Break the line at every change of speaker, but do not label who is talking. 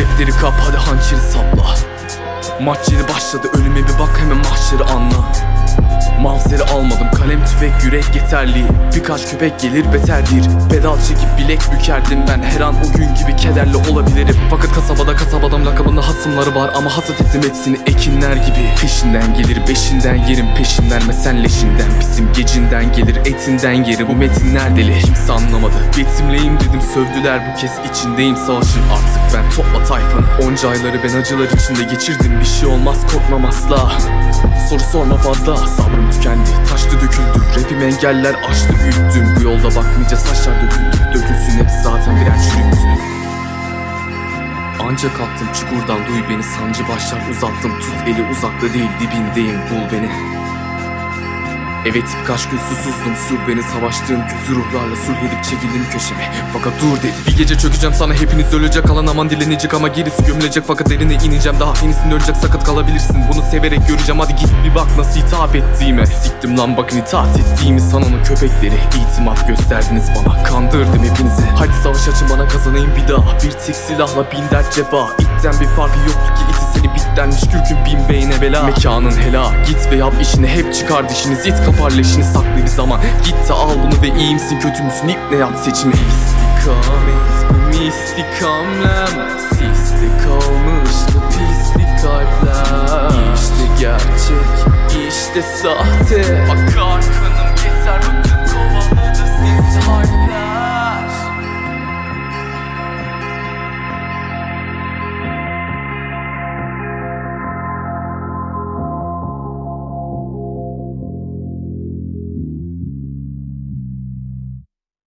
Defteri kap hadi hançeri sapla. Maç yeni başladı önüme bir bak hemen mahşeri anla tüfek yürek yeterli. Birkaç köpek gelir beterdir. Pedal çekip bilek bükerdim ben. Her an o gün gibi kederli olabilirim. Fakat kasabada kasabadam lakabında hasımları var. Ama hasat ettim hepsini. Ekinler gibi. Peşinden gelir beşinden yerim. Peşin verme sen leşinden. Bizim gecinden gelir etinden yeri Bu metinler deli. Kimse anlamadı. Betimleyim dedim sövdüler bu kez. İçindeyim savaşın Artık ben topla tayfanı. Onca ayları ben acılar içinde geçirdim. Bir şey olmaz korkmam asla Soru sorma fazla. Sabrım tükendi Taştı döküldü. Rapim engeller aştı büyüttüm. Bu yolda bak nice saçlar döküldü. Dökülsün hepsi zaten birer çürüktü Ancak kalktım çukurdan duy beni. Sancı başlar uzattım. Tut eli uzakta değil dibindeyim. Bul beni Evet birkaç gün susuzdum. Sur beni savaştığım kötü ruhlarla sulh edip çekildim köşeme. Fakat dur dedi Bir gece çökeceğim sana. Hepiniz ölecek. Kalan aman dilenecek ama gerisi gömülecek. Fakat derine ineceğim. Daha yenisinde ölecek. Sakat kalabilirsin. Bunu severek göreceğim. Hadi git bir bak nasıl hitap ettiğime. Siktim lan bakın itaat ettiğimi sananı köpekleri. İtimat gösterdiniz bana. Kandırdım hepinizi. Hadi savaş açın bana kazanayım bir daha. Bir tek silahla bin dert cefa. İtten bir farkı yoktu ki bitlenmiş kürkün bin beyne bela. Mekanın hela. Git ve yap işini. Hep çıkar dişini. Zit kapar leşini. Saklı bir zaman. Git de al bunu ve iyi misin kötü müsün? İp ne yap seçimi? İstikamet. Bu mistik hamlem Siste kalmıştı pislik kalpler. İşte gerçek. İşte sahte. Akar